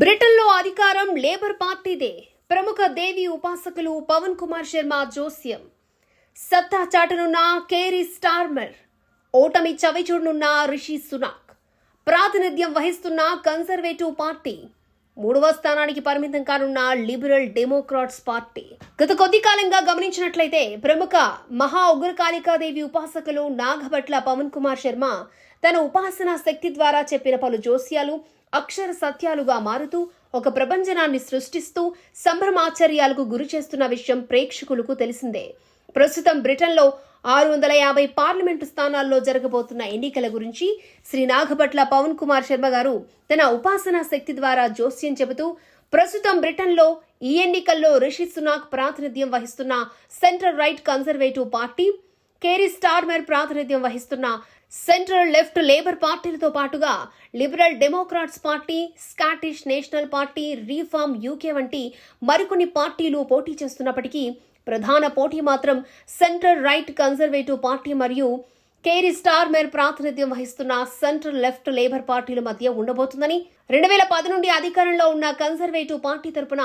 బ్రిటన్లో అధికారం లేబర్ పార్టీదే. ప్రముఖ దేవి ఉపాసకులు పవన్ కుమార్ శర్మ జోస్యం. సత్తా చాటనున్న కేరీ స్టార్మర్. ఓటమి చవిచూడనున్న రిషి సునాక్. ప్రాతినిధ్యం వహిస్తున్న కన్సర్వేటివ్ పార్టీ. మూడవ స్థానానికి పరిమితం కానున్న లిబరల్ డెమోక్రాట్స్ పార్టీ. గత కొద్ది కాలంగా గమనించినట్లయితే ప్రముఖ మహా ఉగ్రకాళికాదేవి ఉపాసకులు నాగభట్ల పవన్ కుమార్ శర్మ తన ఉపాసనా శక్తి ద్వారా చెప్పిన పలు జోస్యాలు అక్షర సత్యాలుగా మారుతూ ఒక ప్రపంచనాన్ని సృష్టిస్తూ సంభ్రమాచర్యాలకు గురి చేస్తున్న విషయం ప్రేక్షకులకు తెలిసిందే. ప్రస్తుతం బ్రిటన్లో ఆరు వందల యాభై పార్లమెంటు స్థానాల్లో జరగబోతున్న ఎన్నికల గురించి శ్రీ నాగపట్ల పవన్ కుమార్ శర్మ గారు తన ఉపాసనా శక్తి ద్వారా జోస్యం చెబుతూ ప్రస్తుతం బ్రిటన్లో ఈ ఎన్నికల్లో రిషి సునాక్ ప్రాతినిధ్యం వహిస్తున్న central right conservative party Keir Starmer ప్రాతినిధ్యం వహిస్తున్న సెంట్రల్ లెఫ్ట్ లేబర్ పార్టీలతో పాటుగా liberal democrats party Scottish national party reform UK వంటి మరికొన్ని పార్టీలు పోటీ చేస్తున్నప్పటికీ ప్రధాన పోటీ మాత్రం సెంట్రల్ రైట్ కన్జర్వేటివ్ పార్టీ మరియు కేరీ స్టార్మెర్ ప్రాతినిధ్యం వహిస్తున్న సెంట్రల్ లెఫ్ట్ లేబర్ పార్టీల మధ్య ఉండబోతుందని. రెండు వేల పది నుండి అధికారంలో ఉన్న కన్జర్వేటివ్ పార్టీ తరపున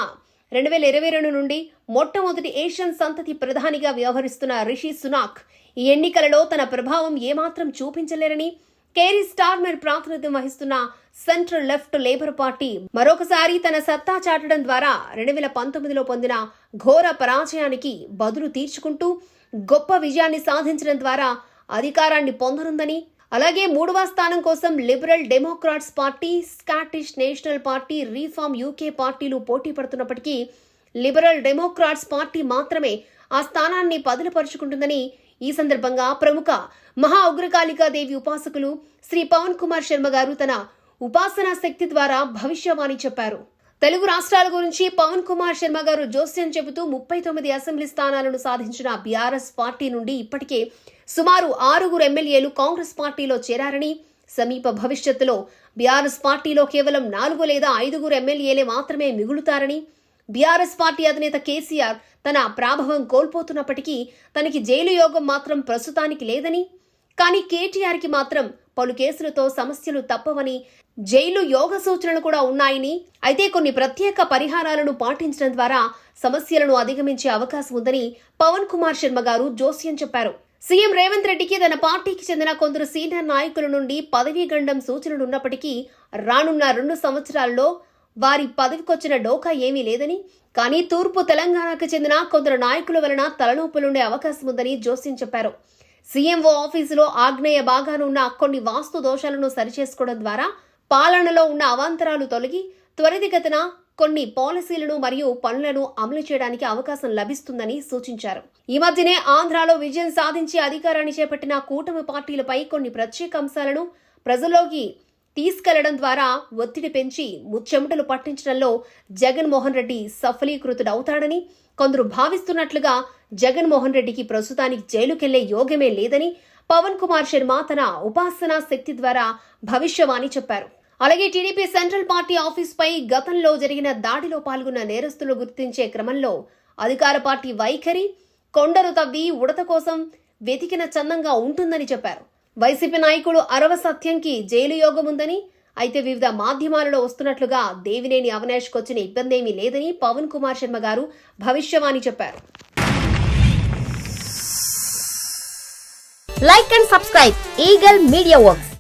రెండు వేల ఇరవై రెండు నుండి మొట్టమొదటి ఏషియన్ సంతతి ప్రధానిగా వ్యవహరిస్తున్న రిషి సునాక్ ఈ ఎన్నికలలో తన ప్రభావం ఏమాత్రం చూపించలేరని కేరీ స్టార్మర్ ప్రాతినిధ్యం వహిస్తున్న సెంట్రల్ లెఫ్ట్ లేబర్ పార్టీ మరొకసారి తన సత్తా చాటడం ద్వారా రెండు వేల పంతొమ్మిదిలో పొందిన ఘోర పరాజయానికి బదులు తీర్చుకుంటూ గొప్ప విజయాన్ని సాధించడం ద్వారా అధికారాన్ని పొందనుందని అలాగే మూడవ స్థానం కోసం liberal democrats party Scottish national party reform UK పార్టీలు పోటీ పడుతున్నప్పటికీ లిబరల్ డెమోక్రాట్స్ పార్టీ మాత్రమే ఆ స్థానాన్ని పదులుపరుచుకుంటుందని ఈ సందర్భంగా ప్రముఖ మహా ఉగ్రకాళికాదేవి ఉపాసకులు శ్రీ పవన్ కుమార్ శర్మ గారు తన ఉపాసనా శక్తి ద్వారా భవిష్యవాణి చెప్పారు. తెలుగు రాష్ట్రాల గురించి పవన్ కుమార్ శర్మ గారు జోస్యం చెబుతూ ముప్పై తొమ్మిది అసెంబ్లీ స్థానాలను సాధించిన బీఆర్ఎస్ పార్టీ నుండి ఇప్పటికే సుమారు ఆరుగురు ఎమ్మెల్యేలు కాంగ్రెస్ పార్టీలో చేరారని సమీప భవిష్యత్తులో బీఆర్ఎస్ పార్టీలో కేవలం నాలుగు లేదా ఐదుగురు ఎమ్మెల్యేలే మాత్రమే మిగులుతారని బీఆర్ఎస్ పార్టీ అధినేత కేసీఆర్ తన ప్రాభవం కోల్పోతున్నప్పటికీ తనకి జైలు యోగం మాత్రం ప్రస్తుతానికి లేదని కానీ కేటీఆర్కి మాత్రం పలు కేసులతో సమస్యలు తప్పవని జైలు యోగ సూచనలు కూడా ఉన్నాయని అయితే కొన్ని ప్రత్యేక పరిహారాలను పాటించడం ద్వారా సమస్యలను అధిగమించే అవకాశం ఉందని పవన్ కుమార్ శర్మ గారు జోస్యం చెప్పారు. సీఎం రేవంత్ రెడ్డికి తన పార్టీకి చెందిన కొందరు సీనియర్ నాయకుల నుండి పదవీ గండం సూచనలున్నప్పటికీ రానున్న రెండు సంవత్సరాల్లో వారి పదవికొచ్చిన డోకా ఏమీ లేదని కానీ తూర్పు తెలంగాణకు చెందిన కొందరు నాయకుల వలన తలనొప్పులుండే అవకాశం ఉందని జోస్యం చెప్పారు. సీఎంఓ ఆఫీసులో ఆగ్నేయ భాగాన ఉన్న కొన్ని వాస్తు దోషాలను సరిచేసుకోవడం ద్వారా పాలనలో ఉన్న అవాంతరాలు తొలగి త్వరితగతిన కొన్ని పాలసీలను మరియు పనులను అమలు చేయడానికి అవకాశం లభిస్తుందని సూచించారు. ఈ మధ్యనే ఆంధ్రాలో విజయం సాధించి అధికారాన్ని చేపట్టిన కూటమి పార్టీలపై కొన్ని ప్రత్యేక అంశాలను ప్రజల్లోకి తీసుకెళ్ళడం ద్వారా ఒత్తిడి పెంచి ముచ్చెమటలు పట్టించడంలో జగన్మోహన్ రెడ్డి సఫలీకృతుడవుతాడని కొందరు భావిస్తున్నట్లుగా జగన్మోహన్ రెడ్డికి ప్రస్తుతానికి జైలుకెళ్ళే యోగమే లేదని పవన్ కుమార్ శర్మ తన ఉపాసనా శక్తి ద్వారా భవిష్యవాణి చెప్పారు. అలాగే టీడీపీ సెంట్రల్ పార్టీ ఆఫీస్పై గతంలో జరిగిన దాడిలో పాల్గొన్న నేరస్తులు గుర్తించే క్రమంలో అధికార పార్టీ వైఖరి కొండరు తవ్వి ఉడత కోసం వెతికిన చందంగా ఉంటుందని చెప్పారు. వైసీపీ నాయకుడు అరవ సత్యంకి జైలు యోగం ఉందని అయితే వివిధ మాధ్యమాలలో వస్తున్నట్లుగా దేవినేని అవినాష్ వచ్చిన ఇబ్బందేమీ లేదని పవన్ కుమార్ శర్మ గారు భవిష్యవాణి చెప్పారు. Like and subscribe Eagle Media Works